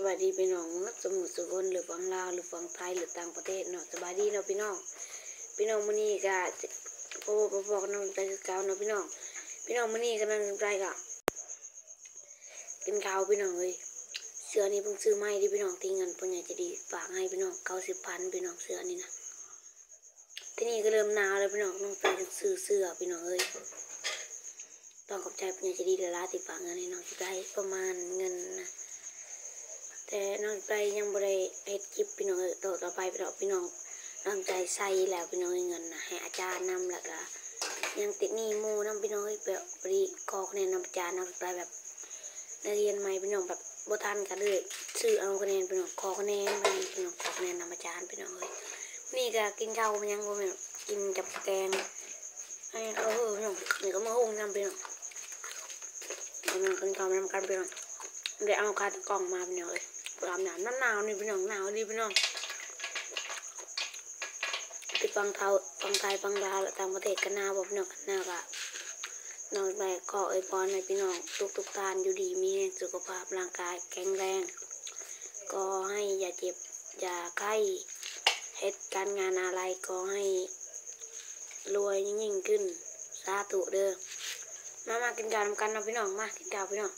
สวัสดีพี่น้องสมุทรสุคนหรือฝั่งลาวหรือฝั่งไทยหรือต่างประเทศเนาะสบายดีเนาะพี่น้อง พี่น้องมื้อนี้ก็โอ้บ่บอกน้องใจเก่าเนาะพี่น้อง พี่น้องมื้อนี้กำลังใจก็กินข้าวพี่น้องเอ้ยเสื้อนี้เพิ่งซื้อใหม่ที่พี่น้องที่เงินเพิ่นอยาจะดีฝากให้พี่น้อง90พันพี่น้องเสื้อนี้นะที่นี่ก็เริ่มหนาวแล้วพี่น้องน้องใจซื้อเสื้อพี่น้องเอ้ยต้องขอบใจเพิ่นอยาจะดีเดลาที่ฝากเงินให้น้องที่ได้ประมาณเงินนะ แต่น้องไปยังบ่ได้เฮ็ดคลิปพี่น้องต่อต่อไปพี่น้องพี่น้องน้องใจใส่แล้วพี่น้องเงินนะให้อาจารย์นำแล้วก็ยังติดหนี้มู่นํพี่น้องเอ้ยแบบปรีขอคะแนนนำอาจารย์นำไปแบบเรียนใหม่พี่น้องแบบบทันกันเลยซื้อเอาคะแนนพี่น้องขอคะแนนพี่น้องขอคะแนนนำอาจารย์พี่น้องเอ้ยนี่ก็กินข้าวมันยังบ่แม่นกินกับแกงอันนี้เขาเออพี่น้องนี่ก็มาหุงนำพี่น้องเอามากินข้าวนำกันพี่น้องได้เอาคาตะกล่องมาพี่น้องเอ้ย ปรามหนาวน้ำหนาวนี่พี่น้องหนาวดีพี่น้องไปฟังเทาฟังไทยฟังลาวต่างประเทศกันหนาวบ่พี่น้องกันหนาวก็น้องแบกขอเอ้พรให้พี่น้องทุกทุกทานอยู่ดีมีสุขภาพร่างกายแข็งแรง ก็ให้อย่าเจ็บอย่าไข้เหตุการงานอะไรก็ให้รวยยิ่งขึ้นสาธุเด้อมามากินข้าวนกันนะพี่น้องมากินข้าวพี่น้อง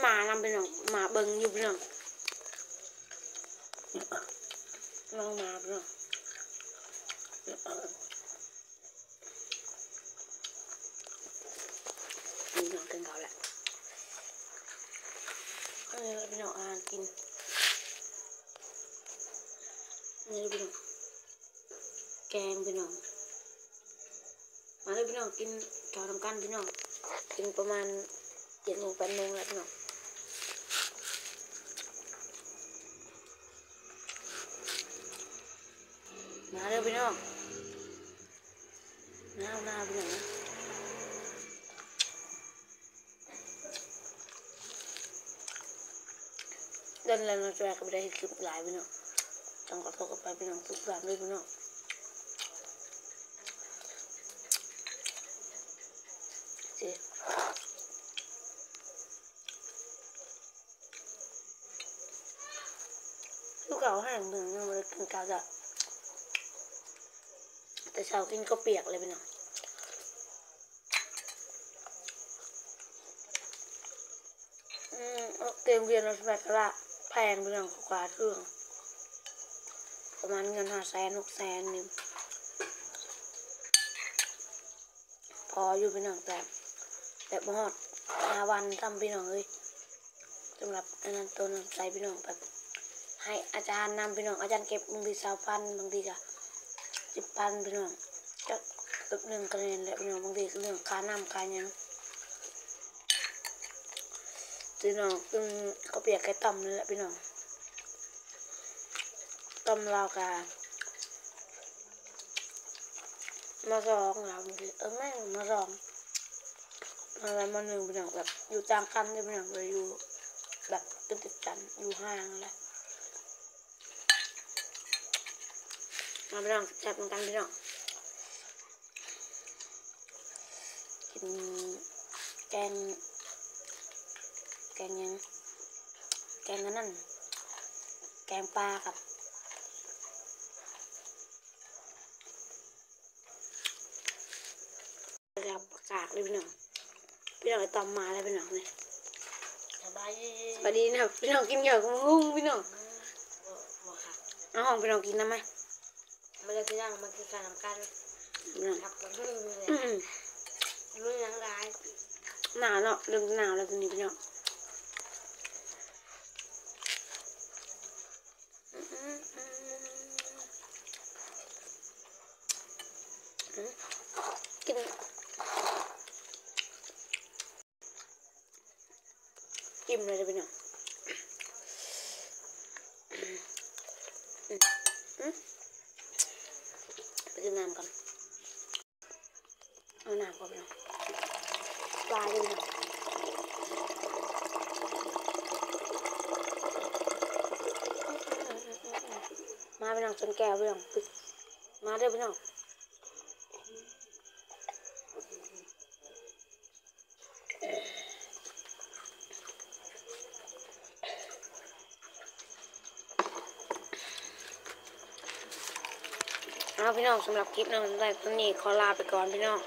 หมานำไปหน่องหมาเบิงอยู่พี่น้องลองมาพี่น้องพี่น้องกินเขาแหละเออพี่น้องอาหารกินนี่พี่น้องแกงพี่น้องมาเลยพี่น้องกินข้าวทำกันพี่น้องกินประมาณเจ็ดโมงแปดโมงแล้วพี่น้อง มาเร็วพี่น้องน้าหน้าพี่น้องดินแล้วเราจะไม่ได้คลิปหลายพี่น้องต้องขอโทษกันไปพี่น้องทุกอย่างด้วยพี่น้องเจ๊ลูกเก่าให้หนึ่งยังไม่ได้กินข้าวจ้ะ แต่เช้ากินก็เปียกเลยพี่น้องอืมเอาเต็มเรียนเราสมัยกระแพงพี่น้องกว่าเครื่อง ประมาณเงินห้าแสนหกแสนนี่พออยู่พี่น้องแต่แต่บอดหาวันทำพี่น้องเอ้ยสำหรับอันนั้นตัวนั้นใส่พี่น้องแบบให้อาจารย์นำพี่น้องอาจารย์เก็บ บางทีสาวพันบางทีก็ สิบพันพี่น้องจะตึกหนึ่งคะแนนแหละพี่น้องบางทีก็เรื่องค่าน้ำค่าหยังพี่น้องตึงเขาเปียกไก่ต่ำนี่แหละพี่น้องต่ำราวกามาสองเราบางทีเออแม่มาสองมาแล้วมาหนึ่งพี่น้องแบบอยู่ต่างกันเลยพี่น้องเลยอยู่แบบติดติดกันอยู่ห่างแหละ มาพี่น้องแซ่บเหมือนกันพี่น้องกินแกงแกงหยังแกงอันนั่นแกงปลากับรับประกาศเลยพี่น้องพี่น้องไอตอมมาแล้วพี่น้องเลยสบายดีสวัสดีนะครับพี่น้องกินเหยอะกับหุ้งพี่น้องบ่ค่ะเอาห้องพี่น้องกินน้ำไหม มันจะที่นั่งมันคือการทำการพี่น้องทับกันเลยอืมรู้ยังไงหนาวเนาะเริ่มหนาวแล้วตอนนี้พี่น้องอืมอืมอืมอืมกินอิ่มเลยเด้อพี่น้องอืมอืมอืม ไปกินน้ำกันเอาน้ำก่อนเนาะปลาเลยน้องมาไปน้องจนแก้วไปน้องมาเด้อพี่น้ องเอาพี่น้องสำหรับคลิปน้องสนใจตอนนี้ขอลาไปก่อนพี่น้อง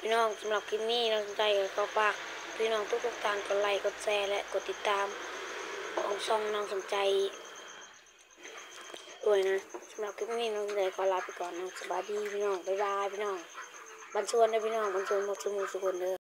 พี่น้องสำหรับคลิปนี้น้องสนใจก็ฝากพี่น้องทุกๆท่านกดไลค์กดแชร์และกดติดตามของช่องน้องสนใจด้วยนะสำหรับคลิปนี้น้องสนใจขอลาไปก่อนนะสวัสดีพี่น้องบ๊ายบายพี่น้องบันชวนนะพี่น้องบันชวนหมดสมุทรสุคนเด้อ